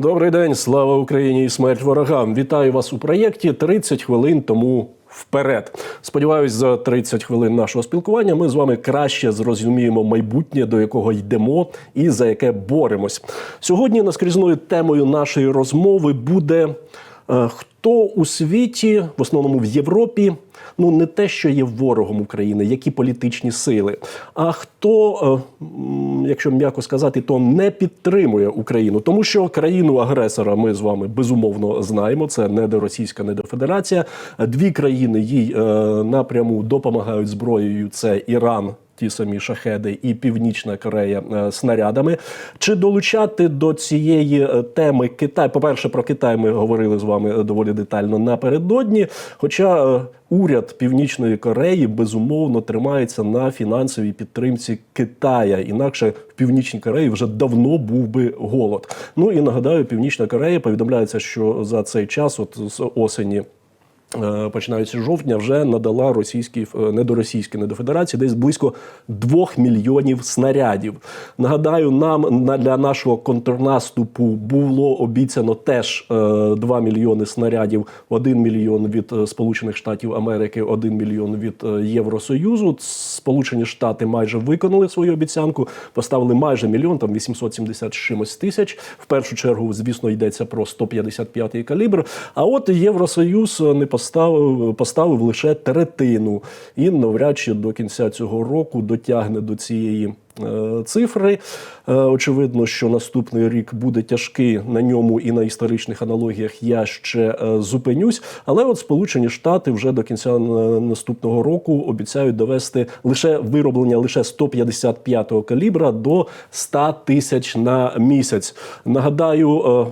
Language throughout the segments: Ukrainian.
Добрий день, слава Україні і смерть ворогам. Вітаю вас у проєкті 30 хвилин тому. Вперед, сподіваюсь, за 30 хвилин нашого спілкування ми з вами краще зрозуміємо майбутнє, до якого йдемо, і за яке боремось. Сьогодні наскрізною темою нашої розмови буде хто у світі, в основному в Європі, ну не те, що є ворогом України, які політичні сили, а хто, е, якщо м'яко сказати, то не підтримує Україну, тому що країну агресора ми з вами безумовно знаємо. Це не до Російська, не до Федерація. Дві країни їй е, напряму допомагають зброєю. Це Іран. Ті самі шахеди і Північна Корея е, снарядами. Чи долучати до цієї е, теми Китай? По-перше, про Китай ми говорили з вами доволі детально напередодні. Хоча е, уряд Північної Кореї безумовно тримається на фінансовій підтримці Китая. Інакше в Північній Кореї вже давно був би голод. Ну і нагадаю, Північна Корея повідомляється, що за цей час, от з осені. Е, Починаючи з жовтня, вже надала російській е, не до російської, не до федерації, десь близько 2 мільйонів снарядів. Нагадаю, нам на для нашого контрнаступу було обіцяно теж е, 2 мільйони снарядів, 1 мільйон від е, Сполучених Штатів Америки, 1 мільйон від е, Євросоюзу. Сполучені Штати майже виконали свою обіцянку, поставили майже мільйон, там 870 з чимось тисяч. В першу чергу, звісно, йдеться про 155-й калібр. А от Євросоюз не поставив, поставив лише третину і навряд чи до кінця цього року дотягне до цієї. Е, Цифри Е, очевидно, що наступний рік буде тяжкий на ньому і на історичних аналогіях. Я ще е, зупинюсь. Але от Сполучені Штати вже до кінця наступного року обіцяють довести лише вироблення лише 155-го калібра до 100 тисяч на місяць. Нагадаю,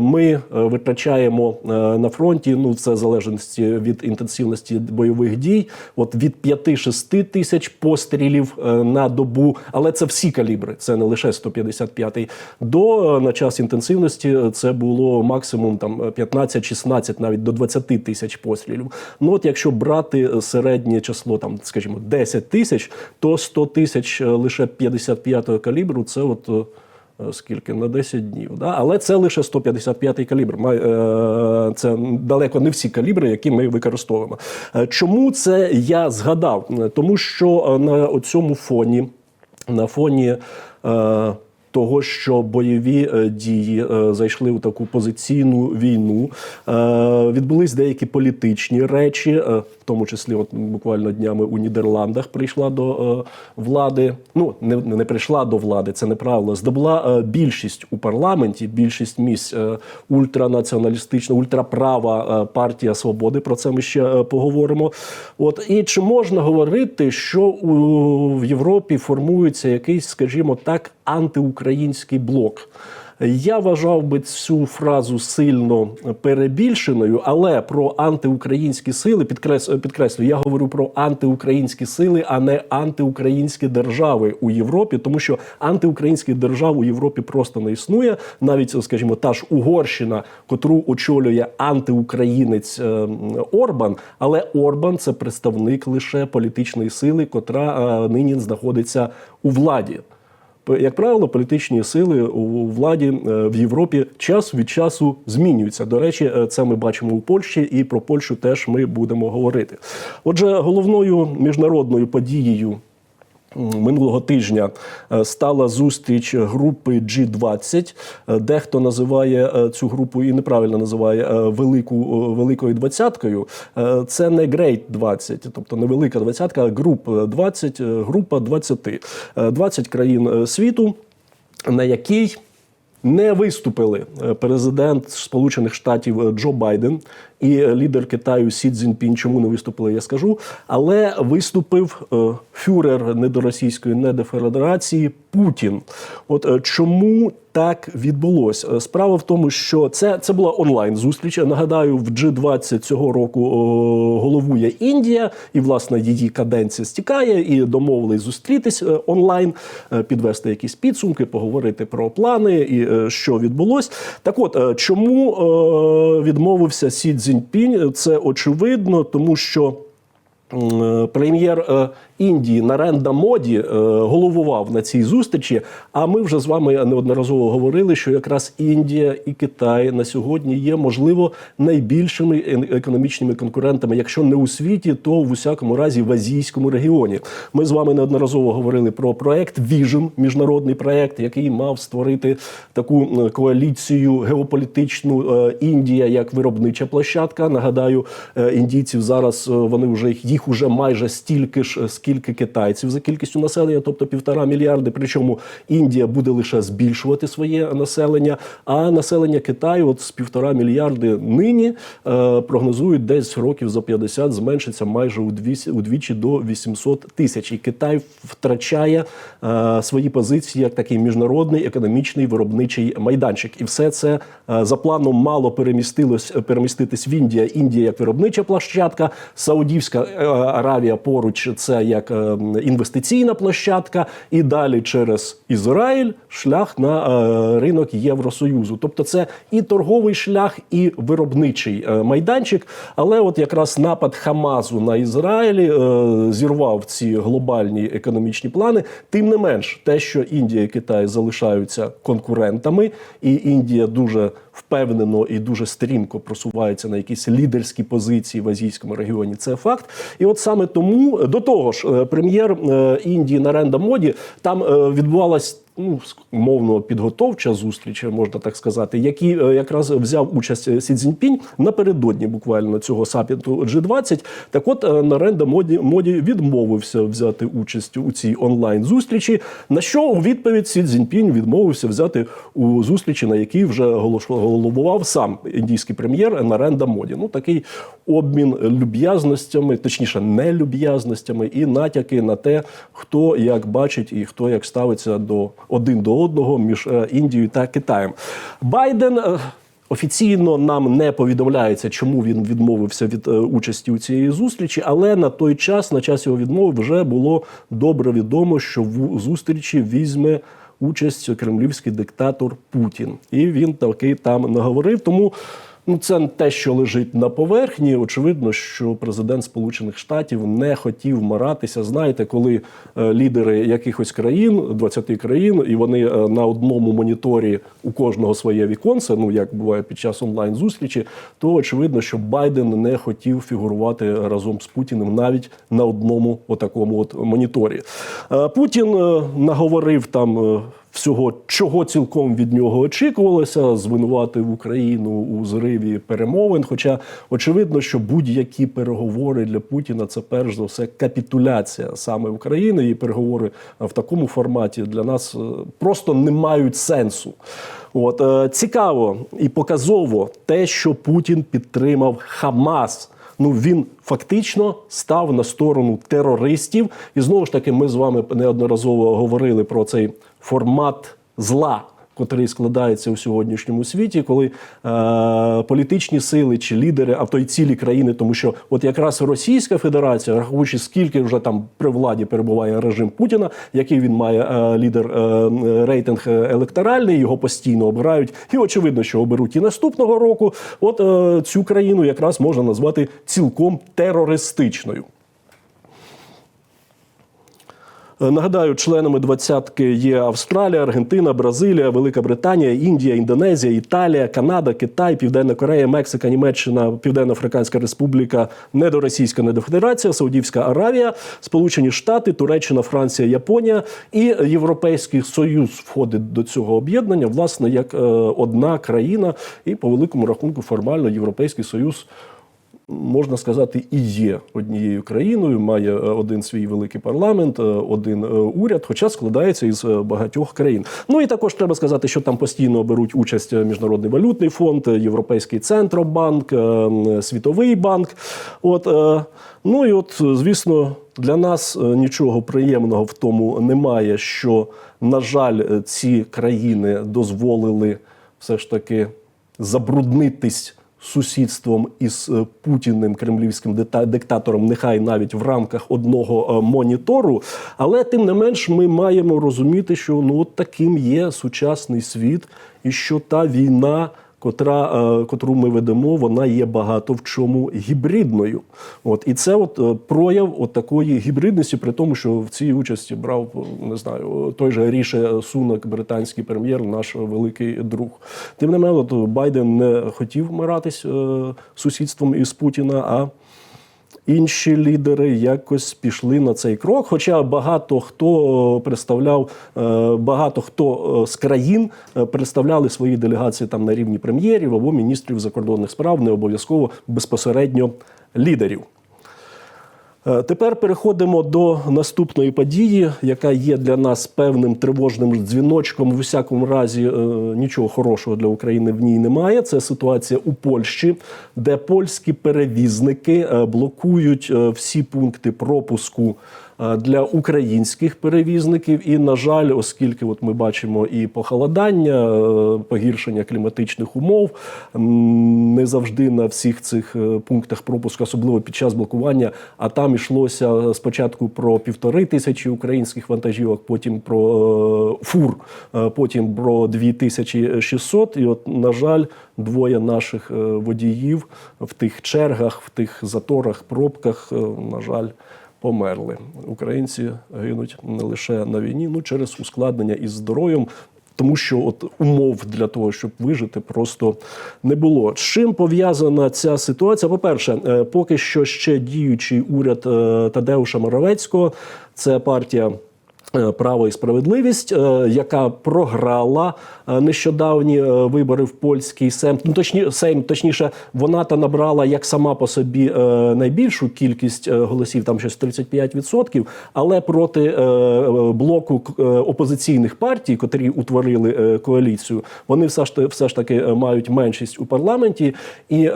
ми витрачаємо на фронті. Ну це в залежності від інтенсивності бойових дій. От від 5-6 тисяч пострілів на добу, але це всі калібри, це не лише 155-й. До е, на час інтенсивності е, це було максимум там 15-16, навіть до 20 тисяч пострілів. Ну от якщо брати е, середнє число, там скажімо, 10 тисяч, то 100 тисяч е, лише 55-го калібру, це от. е, е, Скільки на 10 днів, да? але це лише 155-й калібр. Е, Це далеко не всі калібри, які ми використовуємо. Е, Чому це я згадав? Е, Тому що е, на цьому фоні, на фоні. е, Того, що бойові е, дії е, зайшли у таку позиційну війну, е, відбулись деякі політичні речі, в тому числі, от буквально днями у Нідерландах прийшла до влади. Ну не, не прийшла до влади, це неправильно. Здобула більшість у парламенті, більшість місць ультранаціоналістична, ультраправа партія свободи. Про це ми ще поговоримо. От і чи можна говорити, що у в Європі формується якийсь, скажімо так, антиукраїнський блок? Я вважав би цю фразу сильно перебільшеною, але про антиукраїнські сили підкрес, підкреслю, я говорю про антиукраїнські сили, а не антиукраїнські держави у Європі, тому що антиукраїнських держав у Європі просто не існує. Навіть, скажімо, та ж Угорщина, котру очолює антиукраїнець е, Орбан, але Орбан це представник лише політичної сили, котра е, нині знаходиться у владі. Як правило, політичні сили у владі е, в Європі час від часу змінюються. До речі, е, це ми бачимо у Польщі, і про Польщу теж ми будемо говорити. Отже, головною міжнародною подією. Минулого тижня е, стала зустріч групи G20. Е, Дехто називає е, цю групу і неправильно називає велику великою двадцяткою. Це не Great 20, тобто не велика двадцятка, а груп 20, е, група 20. Е, 20 країн світу, на якій не виступили президент Сполучених Штатів Джо Байден і лідер Китаю Сі Цзіньпін. Чому не виступили, я скажу. Але виступив е, фюрер недоросійської недофедерації Путін. От е, чому так відбулося? Е, Справа в тому, що це, це була онлайн зустріч. Нагадаю, в G20 цього року головує Індія, і власне її каденція стікає, і домовились зустрітись онлайн, підвести якісь підсумки, поговорити про плани і що відбулось. Так, от чому відмовився Сі Цзіньпінь? Це очевидно, тому що. Прем'єр е, Індії Наренда Моді е, головував на цій зустрічі. А ми вже з вами неодноразово говорили, що якраз Індія і Китай на сьогодні є можливо найбільшими економічними конкурентами, якщо не у світі, то в усякому разі в азійському регіоні. Ми з вами неодноразово говорили про проект Vision, міжнародний проект, який мав створити таку е, коаліцію геополітичну е, Індія як виробнича площадка. Нагадаю, індійців зараз вони вже їх- уже майже стільки ж, е, скільки китайців за кількістю населення, тобто півтора мільярди. Причому Індія буде лише збільшувати своє населення, а населення Китаю, от з півтора мільярди нині е, прогнозують десь років за 50 зменшиться майже удвічі, до 800 тисяч. І Китай втрачає е, свої позиції як такий міжнародний економічний виробничий майданчик. І все це е, за планом мало перемістилось переміститись в Індія. Індія як виробнича площадка, Саудівська е, Аравія поруч це як е, інвестиційна площадка, і далі через Ізраїль шлях на е, ринок Євросоюзу. Тобто, це і торговий шлях, і виробничий е, майданчик. Але от якраз напад Хамазу на Ізраїлі е, зірвав ці глобальні економічні плани. Тим не менш, те, що Індія і Китай залишаються конкурентами, і Індія дуже впевнено і дуже стрімко просувається на якісь лідерські позиції в азійському регіоні. Це факт. І от саме тому до того ж, е, прем'єр е, Індії Наренда Моді там е, відбувалась. Ну, мовно підготовча зустріч, можна так сказати, який е, якраз взяв участь е, Сі Цзіньпінь напередодні буквально цього саміту G20. Так от е, Наренда Моді, Моді відмовився взяти участь у цій онлайн зустрічі. На що у відповідь Сі Цзіньпінь відмовився взяти у зустрічі, на якій вже головував сам індійський прем'єр Наренда Моді. Ну такий обмін люб'язностями, точніше, нелюб'язностями і натяки на те, хто як бачить і хто як ставиться до один до одного між е, Індією та Китаєм. Байден. е, Офіційно нам не повідомляється, чому він відмовився від е, участі у цій зустрічі, але на той час, на час його відмови, вже було добре відомо, що в зустрічі візьме участь кремлівський диктатор Путін, і він таки там наговорив. Тому Ну, це те, що лежить на поверхні. Очевидно, що президент Сполучених Штатів не хотів маратися. Знаєте, коли е, лідери якихось країн, 20 країн, і вони е, на одному моніторі у кожного своє віконце, ну як буває під час онлайн зустрічі, то очевидно, що Байден не хотів фігурувати разом з Путіним навіть на одному отакому от моніторі. Е, Путін наговорив там. Е, всього, чого цілком від нього очікувалося, звинуватив Україну у зриві перемовин. Хоча очевидно, що будь-які переговори для Путіна це перш за все капітуляція саме України, і переговори в такому форматі для нас е, просто не мають сенсу. От е, цікаво і показово те, що Путін підтримав Хамас. Ну він фактично став на сторону терористів, і знову ж таки, ми з вами неодноразово говорили про цей формат зла. Котрий складається у сьогоднішньому світі, коли е, політичні сили чи лідери, а то й цілі країни, тому що от якраз Російська Федерація, рахуючи скільки вже там при владі перебуває режим Путіна, який він має е, лідер е, рейтинг електоральний, його постійно обирають, і очевидно, що оберуть і наступного року. От е, цю країну якраз можна назвати цілком терористичною. Е, Нагадаю, членами двадцятки є Австралія, Аргентина, Бразилія, Велика Британія, Індія, Індонезія, Італія, Канада, Китай, Південна Корея, Мексика, Німеччина, Південно-Африканська Республіка, недоросійська недофедерація, Саудівська Аравія, Сполучені Штати, Туреччина, Франція, Японія. І Європейський Союз входить до цього об'єднання, власне, як е, одна країна, і по великому рахунку формально Європейський Союз можна сказати, і є однією країною, має е, один свій великий парламент, е, один е, уряд, хоча складається із багатьох країн. Ну і також треба сказати, що там постійно беруть участь Міжнародний валютний фонд, Європейський центробанк, Світовий банк. От, ну і от, звісно, для нас нічого приємного в тому немає, що, на жаль, ці країни дозволили все ж таки забруднитись сусідством із е, путіним кремлівським диктатором, нехай навіть в рамках одного е, монітору. Але тим не менш, ми маємо розуміти, що ну от таким є сучасний світ, і що та війна. Котра, е, котру ми ведемо, вона є багато в чому гібридною. От і це от е, прояв от такої гібридності, при тому, що в цій участі брав не знаю той же Ріше Сунак, британський прем'єр, наш великий друг. Тим не менше, Байден не хотів миратись е, сусідством із Путіна. а Інші лідери якось пішли на цей крок. Хоча багато хто е, представляв, е, багато хто е, з країн представляли свої делегації там на рівні прем'єрів або міністрів закордонних справ, не обов'язково безпосередньо лідерів. Е, Тепер переходимо до наступної події, яка є для нас певним тривожним дзвіночком. В усякому разі, е, нічого хорошого для України в ній немає. Це ситуація у Польщі, де польські перевізники е, блокують всі пункти пропуску. Е, Для українських перевізників, і на жаль, оскільки от ми бачимо і похолодання, е, погіршення кліматичних умов, не завжди на всіх цих е, пунктах пропуску, особливо під час блокування. А там йшлося спочатку про півтори тисячі українських вантажівок, потім про фур, потім про 2600. І от, на жаль, двоє наших водіїв в тих чергах, в тих заторах, пробках, на жаль. Померли. Українці гинуть не лише на війні, ну через ускладнення із здоров'ям, тому що от умов для того, щоб вижити, просто не було. З чим пов'язана ця ситуація? По-перше, е, поки що ще діючий уряд е, Тадеуша Моровецького, це партія. Е, Право і справедливість, е, яка програла е, нещодавні вибори в польський сейм. Ну точні сейм, точніше, вона та набрала як сама по собі найбільшу кількість голосів, там щось 35%, але проти блоку опозиційних партій, котрі утворили коаліцію, вони все ж все ж таки мають меншість у парламенті. І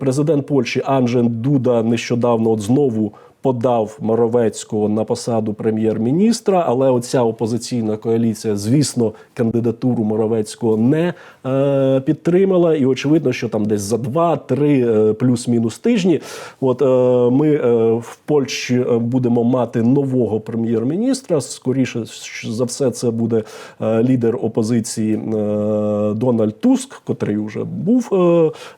президент Польщі Анджен Дуда нещодавно от знову подав Моровецького на посаду прем'єр-міністра, але оця опозиційна коаліція, звісно, кандидатуру Моровецького не е, підтримала. І очевидно, що там десь за два-три е, плюс-мінус тижні. От е, ми е, в Польщі е, будемо мати нового прем'єр-міністра. Скоріше за все, це буде е, лідер опозиції е, Дональд Туск, котрий вже був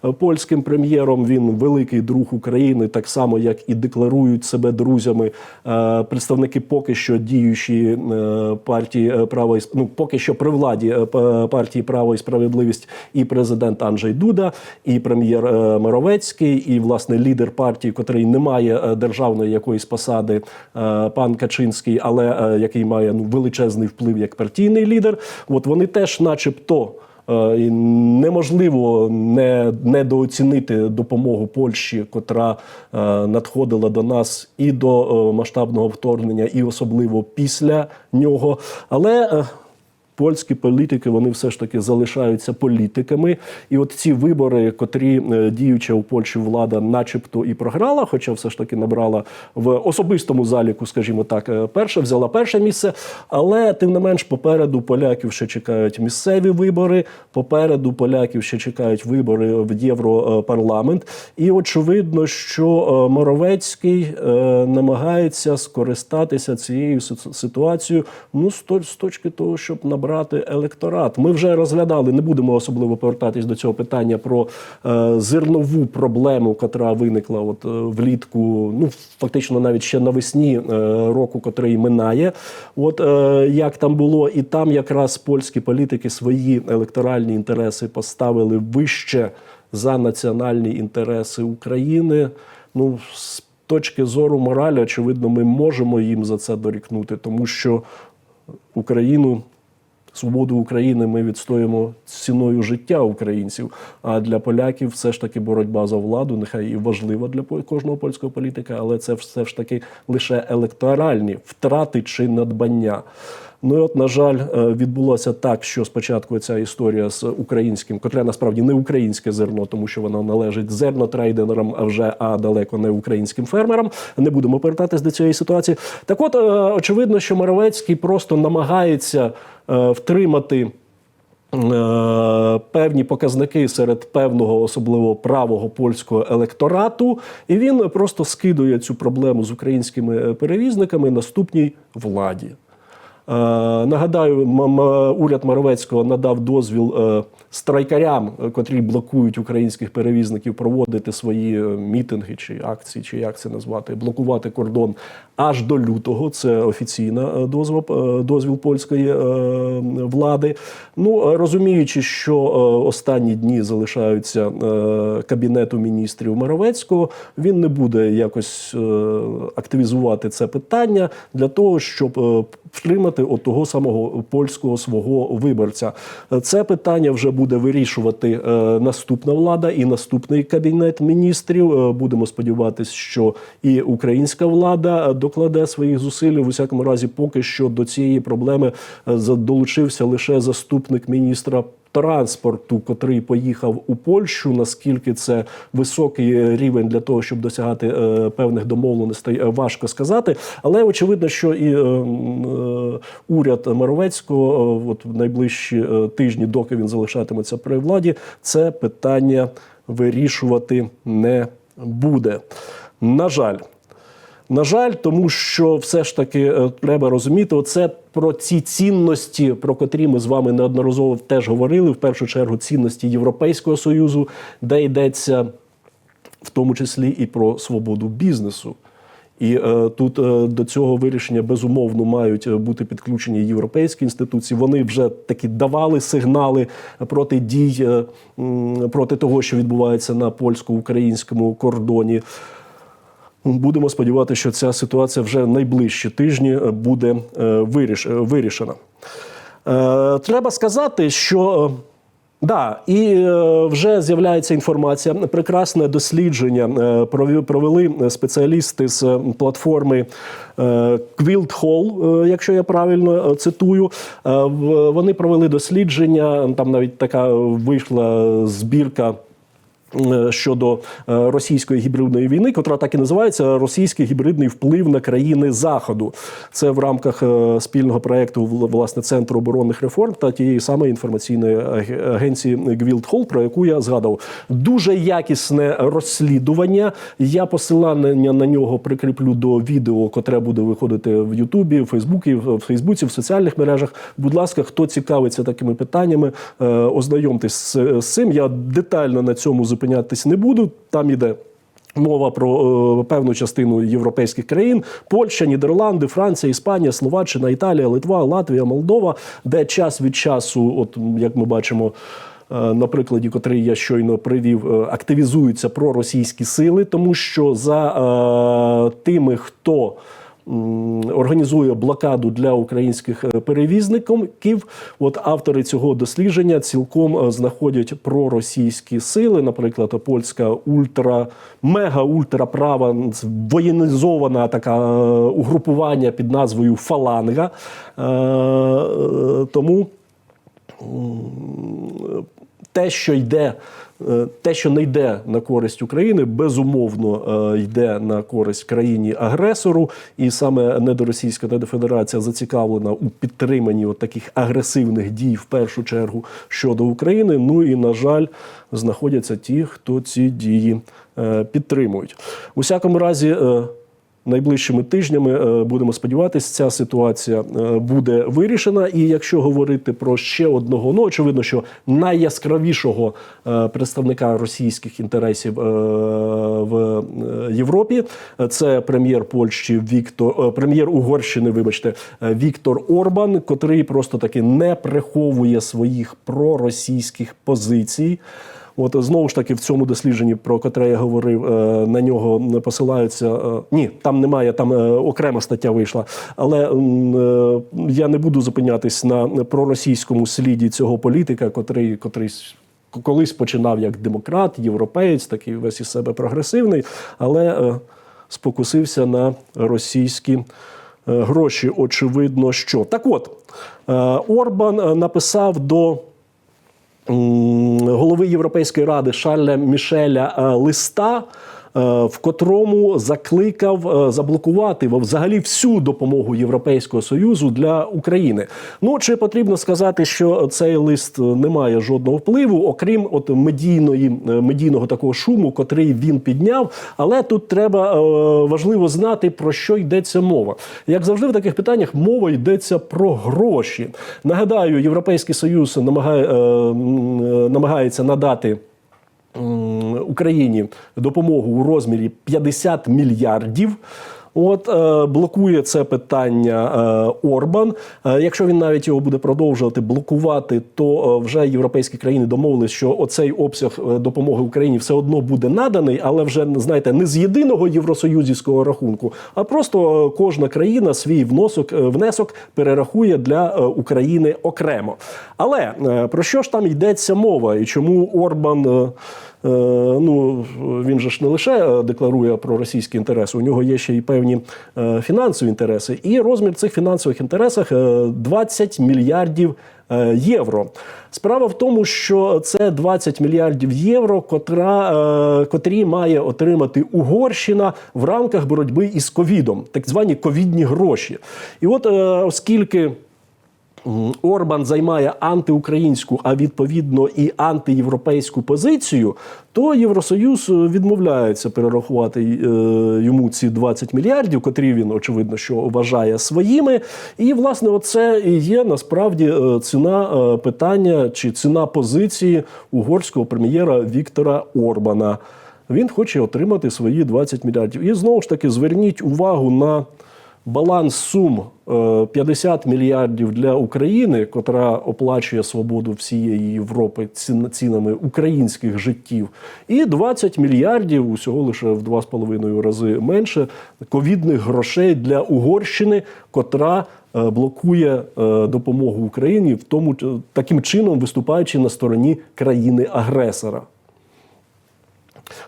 е, польським прем'єром. Він великий друг України, так само як і декларують себе друзями е, представники поки що діючі е, партії е, право і ну, поки що при владі партії право і справедливість і президент Анджей Дуда, і прем'єр Моровецький, і власне лідер партії, котрий не має державної якоїсь посади, пан Качинський, але який має ну величезний вплив як партійний лідер. От вони теж, начебто. Е, і Неможливо не недооцінити допомогу Польщі, котра е, надходила до нас і до е, масштабного вторгнення, і особливо після нього. Але польські політики вони все ж таки залишаються політиками. І от ці вибори, котрі е, діюча у Польщі влада, начебто і програла, хоча все ж таки набрала в особистому заліку, скажімо так, е, перше, взяла перше місце. Але тим не менш, попереду поляків ще чекають місцеві вибори. Попереду поляків ще чекають вибори в Європарламент. І очевидно, що е, Моровецький намагається скористатися цією ситуацією ну, з точки того, щоб набрати електорат. Ми вже розглядали, не будемо особливо повертатись до цього питання про е, зернову проблему, яка виникла от е, влітку, ну фактично навіть ще навесні е, року, котрий минає. От е, як там було, і там якраз польські політики свої електоральні інтереси поставили вище за національні інтереси України. Ну, з точки зору моралі, очевидно, ми можемо їм за це дорікнути, тому що Україну. Свободу України ми відстоїмо ціною життя українців. А для поляків все ж таки боротьба за владу, нехай і важлива для кожного польського політика, але це все ж таки лише електоральні втрати чи надбання. Ну і от, на жаль, е, відбулося так, що спочатку ця історія з українським, котре насправді не українське зерно, тому що воно належить зернотрейдерам, а вже а далеко не українським фермерам. Не будемо повертатись до цієї ситуації. Так, от е, очевидно, що Моровецький просто намагається е, втримати. Певні показники серед певного, особливо правого польського електорату, і він просто скидує цю проблему з українськими перевізниками наступній владі. Нагадаю, м- м- уряд Моровецького надав дозвіл е, страйкарям, е, котрі блокують українських перевізників, проводити свої е, мітинги чи акції, чи як це назвати, блокувати кордон аж до лютого. Це офіційна е, дозвіл, е, дозвіл польської е, влади. Ну е, розуміючи, що е, останні дні залишаються е, кабінету міністрів Моровецького, він не буде якось е, активізувати це питання для того, щоб е, втримати от того самого польського свого виборця. Е, Це питання вже буде вирішувати е, наступна влада і наступний кабінет міністрів. Е, Будемо сподіватися, що і українська влада докладе своїх зусиль. У всякому разі, поки що до цієї проблеми е, долучився лише заступник міністра. Транспорту, котрий поїхав у Польщу, наскільки це високий рівень для того, щоб досягати е, певних домовленостей, е, важко сказати. Але очевидно, що і е, е, уряд Моровецького, е, от в найближчі е, тижні, доки він залишатиметься при владі, це питання вирішувати не буде. На жаль. На жаль, тому що все ж таки е, треба розуміти, оце про ці цінності, про котрі ми з вами неодноразово теж говорили. В першу чергу цінності Європейського союзу, де йдеться в тому числі і про свободу бізнесу. І е, тут е, до цього вирішення безумовно мають е, бути підключені європейські інституції. Вони вже таки давали сигнали проти дій е, проти того, що відбувається на польсько-українському кордоні. Будемо сподіватися, що ця ситуація вже найближчі тижні е, буде е, е, вирішена. Треба сказати, що. Да, і вже з'являється інформація. Прекрасне дослідження провели спеціалісти з платформи Quilt Hall, якщо я правильно цитую. Вони провели дослідження. Там навіть така вийшла збірка. Е, Щодо е, російської гібридної війни, котра так і називається російський гібридний вплив на країни Заходу. Це в рамках е, спільного проекту вл- власне центру оборонних реформ та тієї самої інформаційної агенції Гвілд про яку я згадав. Дуже якісне розслідування. Я посилання на нього прикріплю до відео, котре буде виходити в Ютубі, в Фейсбуці, в Фейсбуці, в соціальних мережах. Будь ласка, хто цікавиться такими питаннями, ознайомтесь з, цим. Я детально на цьому зупинятись не буду. Там іде. Мова про е, певну частину європейських країн: Польща, Нідерланди, Франція, Іспанія, Словаччина, Італія, Литва, Латвія, Молдова, де час від часу, от як ми бачимо. е, На прикладі, котрий я щойно привів, е, активізуються проросійські сили, тому що за е, тими, хто організує блокаду для українських е, перевізників. От автори цього дослідження цілком е, знаходять проросійські сили, наприклад, польська ультра, мега ультраправа воєнізована така е, угрупування під назвою Фаланга. Тому те, що йде, те, що не йде на користь України, безумовно е, йде на користь країні агресору, і саме недоросійська недофедерація зацікавлена у підтриманні от таких агресивних дій, в першу чергу щодо України. Ну і на жаль, знаходяться ті, хто ці дії е, підтримують. У всякому разі. Найближчими тижнями е, будемо сподіватися, ця ситуація е, буде вирішена. І якщо говорити про ще одного, ну очевидно, що найяскравішого е, представника російських інтересів в Європі, це прем'єр Польщі Віктор, прем'єр Угорщини, вибачте, Віктор Орбан, котрий просто таки не приховує своїх проросійських позицій. От знову ж таки в цьому дослідженні, про котре я говорив, е, на нього посилаються. е, Ні, там немає, там е, окрема стаття вийшла. Але я не буду зупинятись на проросійському сліді цього політика, котрий, котрий колись починав як демократ, європеєць, такий весь із себе прогресивний, але спокусився на російські. Гроші, очевидно, що так, от Орбан написав до голови Європейської ради Шарля Мішеля е, листа. В котрому закликав е, заблокувати взагалі всю допомогу Європейського союзу для України. Ну чи потрібно сказати, що цей лист не має жодного впливу, окрім от медійної е, медійного такого шуму, котрий він підняв. Але тут треба е, важливо знати про що йдеться мова. Як завжди, в таких питаннях мова йдеться про гроші. Нагадаю, Європейський Союз намагає, е, е, намагається надати. Україні допомогу у розмірі 50 мільярдів. От е, блокує це питання е, Орбан. Е, якщо він навіть його буде продовжувати блокувати, то вже європейські країни домовились, що оцей обсяг допомоги Україні все одно буде наданий, але вже знаєте, не з єдиного євросоюзівського рахунку, а просто кожна країна свій вносок внесок перерахує для України окремо. Але про що ж там йдеться мова і чому Орбан? Е, ну він же ж не лише е, декларує про російські інтереси, у нього є ще й певні е, фінансові інтереси. І розмір цих фінансових інтересів е, 20 мільярдів євро. Справа в тому, що це 20 мільярдів євро, котра, котрі має отримати Угорщина в рамках боротьби із ковідом, так звані ковідні гроші. І от оскільки. Орбан займає антиукраїнську, а відповідно і антиєвропейську позицію, то Євросоюз е, відмовляється перерахувати е, йому ці 20 мільярдів, котрі він очевидно що вважає своїми. І власне, оце і є насправді е, ціна питання чи ціна позиції угорського прем'єра Віктора Орбана. Він хоче отримати свої 20 мільярдів. І знову ж таки зверніть увагу на баланс сум е, 50 мільярдів для України, котра оплачує свободу всієї Європи цін- цінами українських життів, і 20 мільярдів усього лише в 2,5 рази менше ковідних грошей для Угорщини, котра е, блокує е, допомогу Україні, в тому таким чином виступаючи на стороні країни-агресора.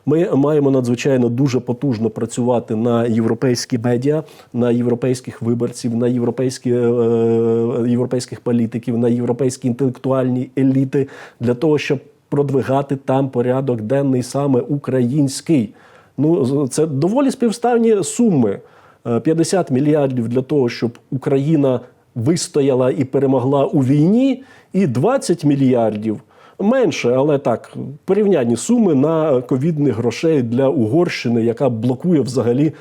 Ми маємо надзвичайно дуже потужно працювати на європейські медіа, на європейських виборців, на європейські, е, е, європейських політиків, на європейські інтелектуальні еліти для того, щоб продвигати там порядок денний саме український. Ну це доволі співставні суми. Е, 50 мільярдів для того, щоб Україна вистояла і перемогла у війні, і 20 мільярдів менше, але так, порівнянні суми на ковідних грошей для Угорщини, яка блокує взагалі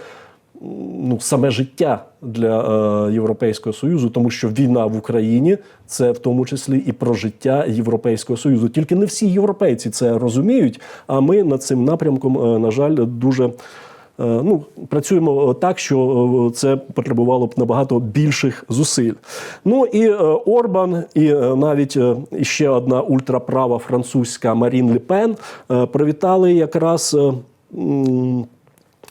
ну, саме життя для е, Європейського Союзу, тому що війна в Україні це в тому числі і про життя Європейського Союзу. Тільки не всі європейці це розуміють. А ми над цим напрямком, е, на жаль, дуже. Е, Ну, працюємо так, що е, це потребувало б набагато більших зусиль. Ну і е, Орбан, і е, навіть е, ще одна ультраправа французька Марін Ле е, привітали якраз.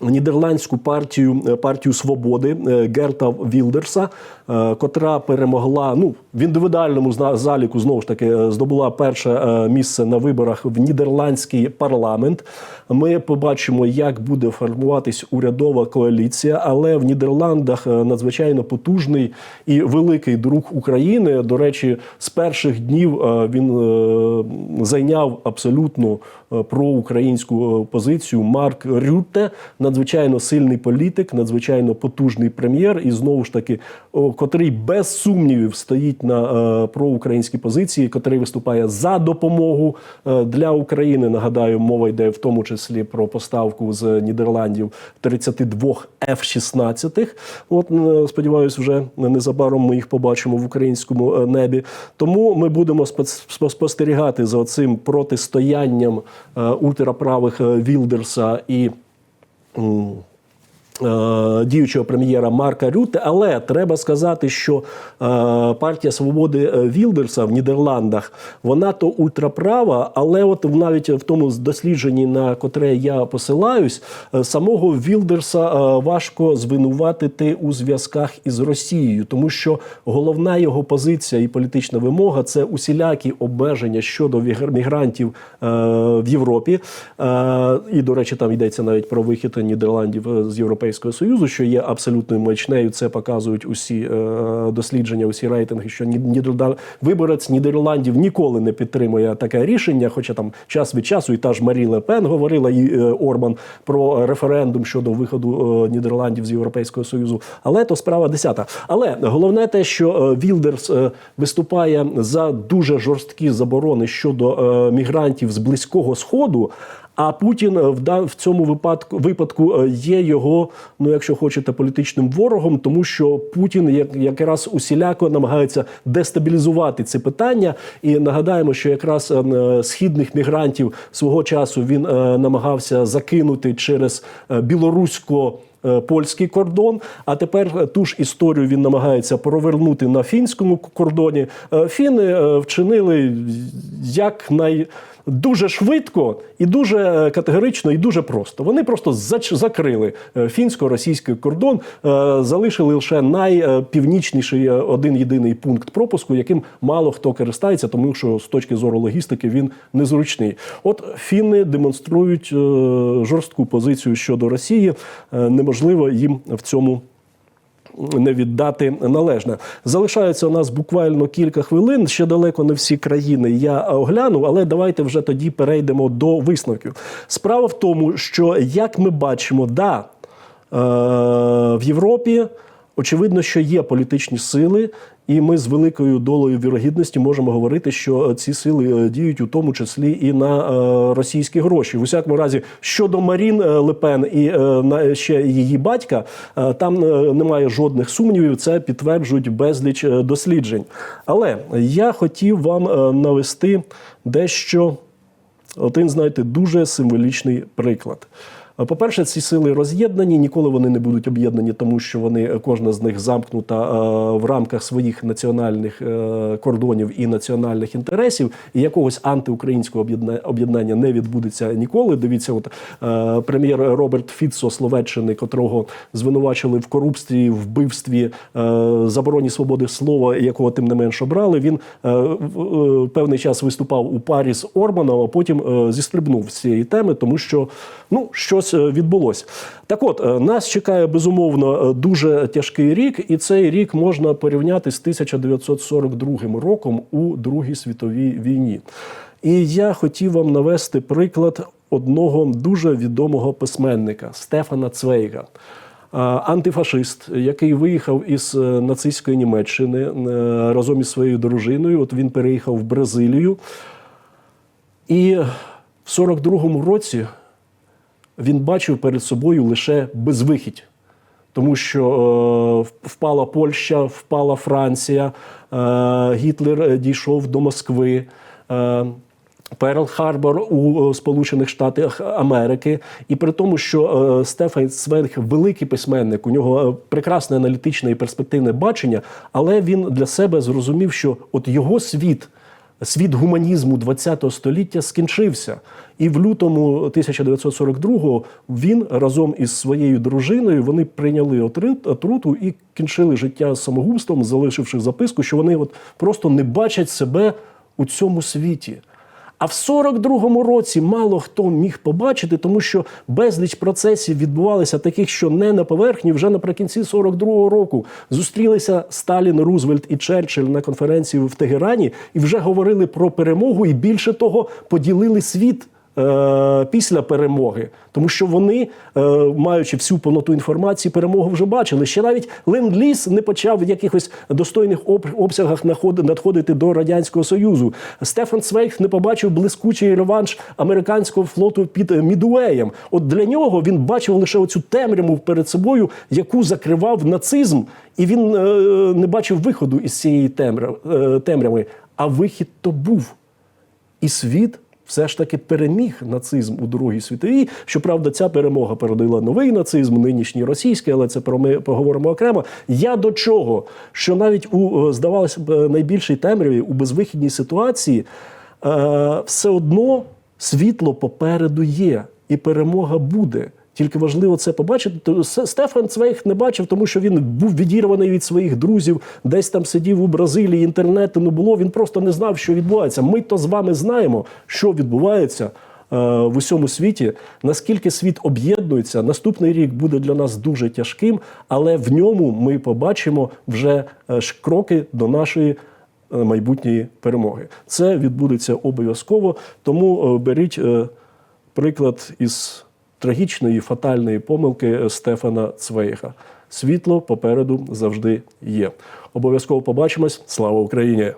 Нідерландську партію е, партію свободи е, Герта Вілдерса, е, котра перемогла ну в індивідуальному заліку знову ж таки здобула перше місце на виборах в нідерландський парламент. Ми побачимо, як буде формуватись урядова коаліція, але в Нідерландах надзвичайно потужний і великий друг України. До речі, з перших днів він зайняв абсолютно проукраїнську е, позицію. Марк Рютте, надзвичайно сильний політик, надзвичайно потужний прем'єр, і знову ж таки, котрий без сумнівів стоїть на е, проукраїнській позиції, котрий виступає за допомогу е, для України. Нагадаю, мова йде в тому числі про поставку з Нідерландів 32 F-16. От сподіваюсь, вже незабаром ми їх побачимо в українському небі. Тому ми будемо спостерігати за цим протистоянням ультраправих е, Вілдерса і. Е, Діючого прем'єра Марка Рюте, але треба сказати, що е, партія свободи Вілдерса в Нідерландах вона то ультраправа, але от навіть в тому дослідженні, на котре я посилаюсь, е, самого Вілдерса важко звинуватити у зв'язках із Росією, тому що головна його позиція і політична вимога це усілякі обмеження щодо мігрантів в Європі. І, до речі, там йдеться навіть про вихід Нідерландів з Європейського Європейського Союзу, що є абсолютною маячнею. Це показують усі е, дослідження, усі рейтинги, що ні, Нідерланд, виборець Нідерландів ніколи не підтримує таке рішення. Хоча там час від часу і та ж Марі Ле Пен говорила і е, Орбан про референдум щодо виходу е, Нідерландів з Європейського Союзу. Але то справа десята. Але головне те, що е, Вілдерс е, виступає за дуже жорсткі заборони щодо е, мігрантів з близького сходу. А Путін е, в в цьому випадку випадку е, є його, ну якщо хочете, політичним ворогом, тому що Путін як якраз усіляко намагається дестабілізувати це питання. І нагадаємо, що якраз е, східних мігрантів свого часу він намагався закинути через білорусько. Польський кордон, а тепер ту ж історію він намагається провернути на фінському кордоні. Фіни вчинили як дуже швидко і дуже е, категорично, і дуже просто. Вони просто закрили е, фінсько-російський кордон, е, залишили лише найпівнічніший один єдиний пункт пропуску, яким мало хто користається, тому що з точки зору логістики він незручний. От фіни демонструють жорстку позицію щодо Росії. Неможливо їм в цьому не віддати належне. Залишається у нас буквально кілька хвилин. Ще далеко не всі країни я огляну, але давайте вже тоді перейдемо до висновків. Справа в тому, що як ми бачимо, да, е, в Європі очевидно, що є політичні сили. І ми з великою долею вірогідності можемо говорити, що ці сили е, діють у тому числі і на е, російські гроші. В усякому разі, щодо Марін е, Лепен і е, ще її батька, е, там е, немає жодних сумнівів. Це підтверджують безліч е, досліджень. Але я хотів вам е, навести дещо один, знаєте, дуже символічний приклад. Е, По-перше, ці сили роз'єднані, ніколи вони не будуть об'єднані, тому що вони е, кожна з них замкнута е, в рамках своїх національних кордонів і національних інтересів. І якогось антиукраїнського об'єднання не відбудеться ніколи. Дивіться, от прем'єр Роберт Фіцо Словеччини, котрого звинувачили в корупції, вбивстві, забороні свободи слова, якого тим не менш обрали. Він певний час виступав у парі з Орбаном, а потім зістрибнув з цієї теми, тому що ну щось е, відбулося. Так, от е, нас чекає безумовно е, дуже тяжкий рік, і цей рік можна порівняти з 1942 роком у Другій світовій війні. І я хотів вам навести приклад одного дуже відомого письменника Стефана Цвейга. Антифашист, який виїхав із нацистської Німеччини разом із своєю дружиною. От він переїхав в Бразилію. І в 42-му році він бачив перед собою лише безвихідь. Тому що е, впала Польща, впала Франція, е, Гітлер е, дійшов до Москви. Е, Перл Харбор у е, Сполучених Штатах Америки, і при тому, що е, Стефан Цвенг великий письменник, у нього е, прекрасне аналітичне і перспективне бачення, але він для себе зрозумів, що от його світ світ гуманізму ХХ століття скінчився. І в лютому 1942-го він разом із своєю дружиною вони прийняли отрут- отруту і кінчили життя самогубством, залишивши записку, що вони от просто не бачать себе у цьому світі. А в 42-му році мало хто міг побачити, тому що безліч процесів відбувалися таких, що не на поверхні. Вже наприкінці 42-го року зустрілися Сталін, Рузвельт і Черчилль на конференції в Тегерані і вже говорили про перемогу, і більше того, поділили світ. Е, Після перемоги, тому що вони, е, маючи всю повноту інформації, перемогу вже бачили. Ще навіть ленд-ліз не почав в якихось достойних обсягах надходити до радянського союзу. Стефан Цвейг не побачив блискучий реванш американського флоту під Мідуеєм. От для нього він бачив лише оцю темряву перед собою, яку закривав нацизм, і він е, не бачив виходу із цієї темряви. А вихід то був. І світ все ж таки переміг нацизм у Другій світовій. Щоправда, ця перемога породила новий нацизм, нинішній російський, але це про ми поговоримо окремо. Я до чого? Що навіть у е, здавалося б е, найбільшій темряві у безвихідній ситуації е, все одно світло попереду є, і перемога буде. Тільки важливо це побачити. Стефан Цвейг не бачив, тому що він був відірваний від своїх друзів, десь там сидів у Бразилії, інтернету не було. Він просто не знав, що відбувається. Ми то з вами знаємо, що відбувається. в усьому світі. Наскільки світ об'єднується, наступний рік буде для нас дуже тяжким, але в ньому ми побачимо вже е, кроки до нашої. е, Майбутньої перемоги це відбудеться обов'язково. Тому е, беріть е, приклад із трагічної фатальної помилки е, Стефана Цвейга. Світло попереду завжди є. Обов'язково побачимось. Слава Україні!